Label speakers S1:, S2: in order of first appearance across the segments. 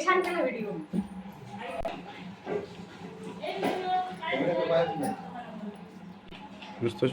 S1: छान केला व्हिडिओ
S2: नुसतं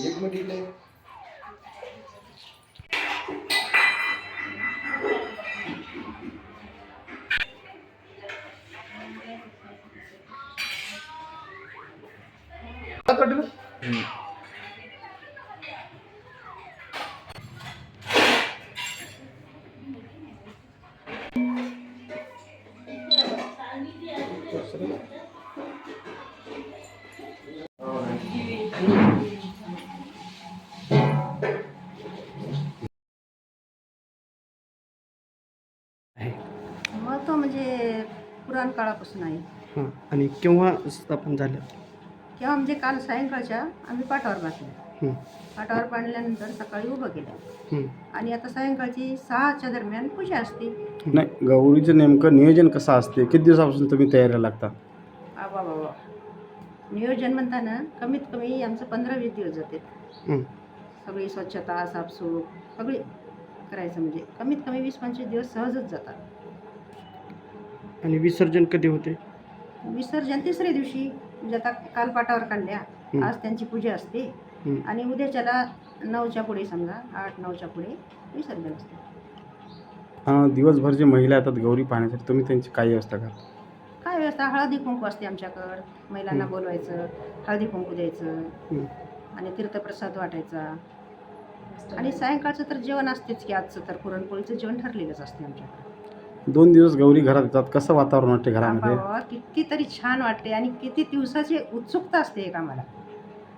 S3: एक मिनिट इकडे
S4: महत्त्व म्हणजे पुराण काळापासून आहे
S5: हां आणि केव्हा स्थापन झालं
S4: किंवा म्हणजे काल सायंकाळच्या आम्ही पाठावर बांधल्या
S5: हं,
S4: पाठावर बांधल्यानंतर सकाळी उभं केलं.
S5: हं.
S4: आणि आता सायंकाळची सहाच्या दरम्यान पूजा असते.
S2: नाही गौरीचं नेमकं नियोजन कसं असते? किती दिवसापासून तुम्ही तयारीला लागता?
S4: बाबा बाबा नियोजन म्हणताना कमीत कमी आमचं पंधरा वीस दिवस जाते.
S5: हं.
S4: सगळी स्वच्छता साफसूफ सगळी करायचं म्हणजे कमीत कमी वीस पंचवीस दिवस सहजच जातात.
S5: आणि विसर्जन कधी होते?
S4: विसर्जन तिसऱ्या दिवशी म्हणजे आता काल पाठावर काढल्या. आज त्यांची पूजा असते. आणि उद्याच्याला नऊच्या पुढे समजा आठ नऊच्या पुढे विसर्जन असते.
S2: हां दिवसभर जे महिला येतात गौरी पाहण्यासाठी तुम्ही त्यांची काय व्यवस्था करता
S4: काय व्यवस्था? हळदी कुंकू असते आमच्याकडं. महिलांना. बोलवायचं हळदी कुंकू द्यायचं. आणि तीर्थप्रसाद वाटायचा. आणि सायंकाळचं तर जेवण असतेच की आजचं तर पुरणपोळीचं जेवण ठरलेलंच असते आमच्याकडे.
S2: दोन दिवस गौरी घरात येतात. कसं वातावरण वाटते घरामध्ये?
S4: बाबा, किती तरी छान वाटते आणि किती दिवसाची उत्सुकता असते एक आम्हाला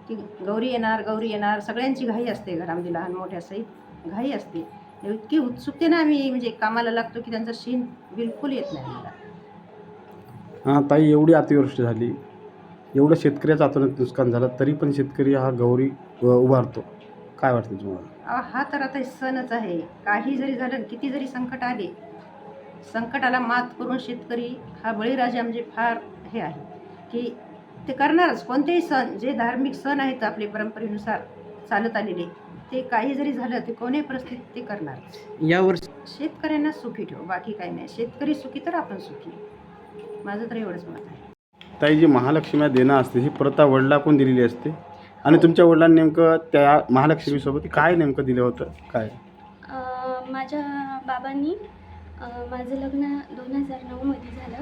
S4: की गौरी येणार गौरी येणार सगळ्यांची घाई असते घरामध्ये लहान मोठ्या सहित घाई असते. इतकी उत्सुकतेनं आम्ही म्हणजे कामाला लागतो की त्यांचा शीन बिलकुल येत नाही आम्हाला.
S2: हां ताई एवढी अतिवृष्टी झाली. एवढं शेतकऱ्याचं अचानक नुकसान झालं तरी पण शेतकरी हा गौरी उभारतो. काय वाटतं तुम्हाला?
S4: अहो, हा तर आता सणच आहे. काही जरी झालं किती जरी संकट आले संकटाला मात करून शेतकरी हा बळीराजा म्हणजे फार हे आहे की ते करणारच. कोणतेही सण जे धार्मिक सण आहेत आपले परंपरेनुसार चालत आलेले ते काही जरी झालं ते कोणत्याही परिस्थितीत ते करणार
S5: यावर्षी
S4: शेतकऱ्यांना सुखी ठेव बाकी काही नाही. शेतकरी सुखी तर आपण सुखी. माझं तर एवढंच मत आहे.
S2: ताई जी महालक्ष्म्या देणं असते ही प्रथा वडिलाकडून दिलेली असते. आणि तुमच्या वडिलांनी नेमकं त्या महालक्ष्मीसोबत काय नेमकं दिलं होतं? काय?
S6: अ, माझ्या बाबांनी माझं लग्न दोन हजार नऊमध्ये झालं.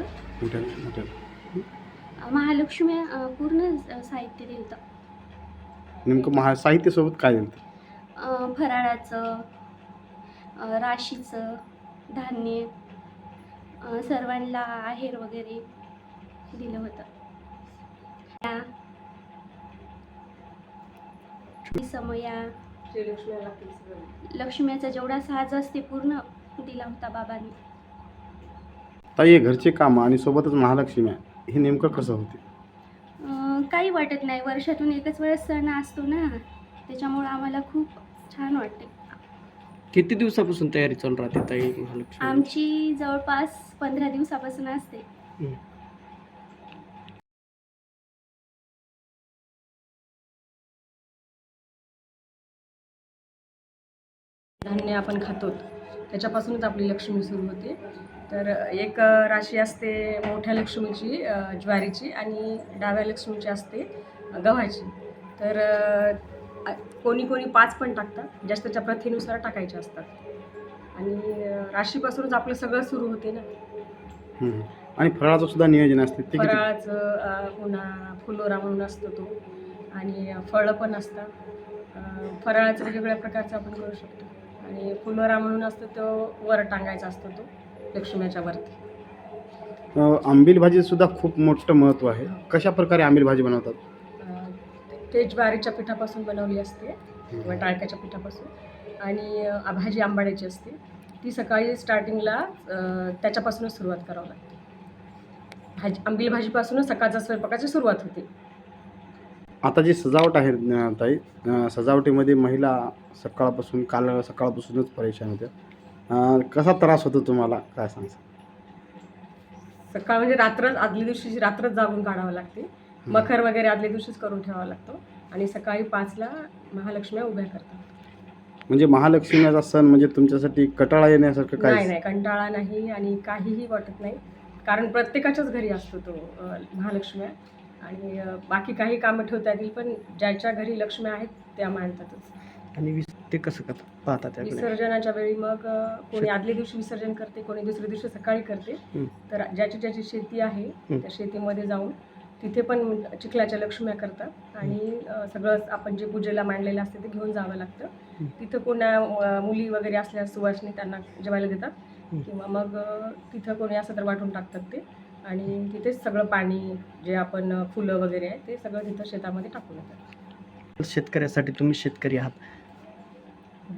S6: महालक्ष्मी पूर्ण साहित्य दिलं. होतं.
S2: नेमकं महा साहित्यासोबत काय दिलं? होतं?
S6: अ, फराळाचं राशीचं धान्य सर्वांना आहेर वगैरे दिलं होतं. या, समया. लक्ष्म्याचा जेवढा साज असते पूर्ण दिला होता बाबांनी.
S2: ताई हे घरचे कामं आणि सोबतच महालक्ष्म्या हे नेमकं कसं होते?
S6: अं, काही वाटत नाही. वर्षातून एकच वेळेस सण असतो ना. त्याच्यामुळं आम्हाला खूप छान वाटते.
S5: किती दिवसापासून तयारी चालू राहते ताई महालक्ष्मी?
S6: आमची जवळपास पंधरा दिवसापासून असते.
S1: धान्य आपण खातो. त्याच्यापासूनच आपली लक्ष्मी सुरू होते. तर एक राशी असते मोठ्या लक्ष्मीची ज्वारीची आणि डाव्या लक्ष्मीची असते गव्हाची. तर कोणी कोणी पाच पण टाकतात जास्त त्याच्या प्रथेनुसार टाकायचे असतात. आणि राशीपासूनच आपलं सगळं सुरू होते ना.
S2: आणि फराळाचं सुद्धा नियोजन असते
S1: फराळाचं पुन्हा फुलोरा म्हणून असतो तो. आणि फळं पण असतात. फराळाचं वेगवेगळ्या प्रकारचं आपण करू शकतो. आणि फुलोरा म्हणून असतो तो वर टांगायचा असतो तो लक्ष्मीच्या वरती.
S2: अं, आंबील भाजीत सुद्धा खूप मोठं महत्त्व आहे. कशा प्रकारे आंबील भाजी बनवतात?
S1: अं, ते ज्वारीच्या पिठापासून बनवली असते किंवा टाळक्याच्या पिठापासून. आणि अं, भाजी आंबाड्याची असते. ती सकाळी स्टार्टिंगला अं, त्याच्यापासूनच सुरुवात करावं लागते. भाजी आंबील भाजीपासूनच सकाळच्या स्वयंपाकाची सुरुवात होते.
S2: आता जी सजावट आहे ताई सजावटीमध्ये महिला सकाळपासून काल सकाळपासूनच परेशान होत्या. कसा त्रास होतो तुम्हाला? काय सांगता?
S1: सकाळ म्हणजे रात्रच आदल्या दिवशी रात्रच जागून काढावं लागते. मखर वगैरे आदल्या दिवशीच करून ठेवावा लागतो. आणि सकाळी पाचला महालक्ष्म्या उभ्या करतात.
S2: म्हणजे महालक्ष्मीचा सण म्हणजे तुमच्यासाठी कटाळा येण्यासारखं
S1: नाही
S2: काय
S1: नाही कंटाळा नाही आणि काहीही वाटत नाही. कारण प्रत्येकाच्याच घरी असतो तो अं, महालक्ष्म्या. आणि बाकी काही कामं ठेवता येतील पण ज्याच्या घरी लक्ष्म्या आहेत त्या मानतातच
S5: आणि विस ते कसं करतात त्याकडे
S1: विसर्जनाच्या वेळी मग अं, कोणी आदल्या दिवशी विसर्जन करते कोणी दुसऱ्या दिवशी सकाळी करते
S5: हं.
S1: तर ज्याची ज्याची शेती आहे
S5: हं.
S1: त्या शेतीमध्ये जाऊन तिथे पण चिखलाच्या लक्ष्म्या करतात आणि अं, सगळं आपण जे पूजेला मांडलेलं असते ते घेऊन जावं लागतं
S5: हं.
S1: तिथं कोणा अं, मुली वगैरे असल्यास सुवासनी त्यांना जेवायला देतात
S5: हं.
S1: किंवा मग अं, तिथं कोणी असं तर वाटून टाकतात ते आणि तिथेच सगळं पाणी जे आपण फुलं वगैरे आहे ते सगळं तिथं शेतामध्ये टाकून येतात
S5: शेतकऱ्यासाठी तुम्ही शेतकरी आहात.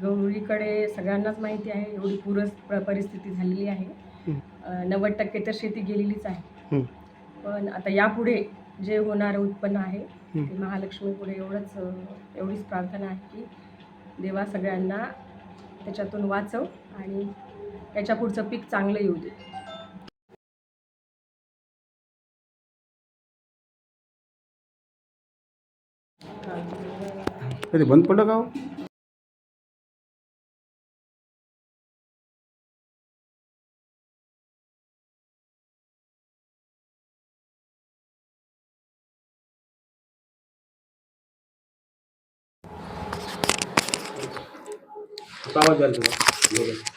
S1: गौरीकडे सगळ्यांनाच माहिती आहे एवढी पूरच प- परिस्थिती झालेली आहे. नव्वद टक्के तर शेती गेलेलीच आहे. पण आता यापुढे जे होणारं उत्पन्न आहे. ते महालक्ष्मी पुढे एवढंच एवढीच प्रार्थना आहे की देवा सगळ्यांना त्याच्यातून वाचव आणि याच्या पुढचं पीक चांगलं येऊ दे.
S2: कधी बंद पडलं का? आवाज़ आला.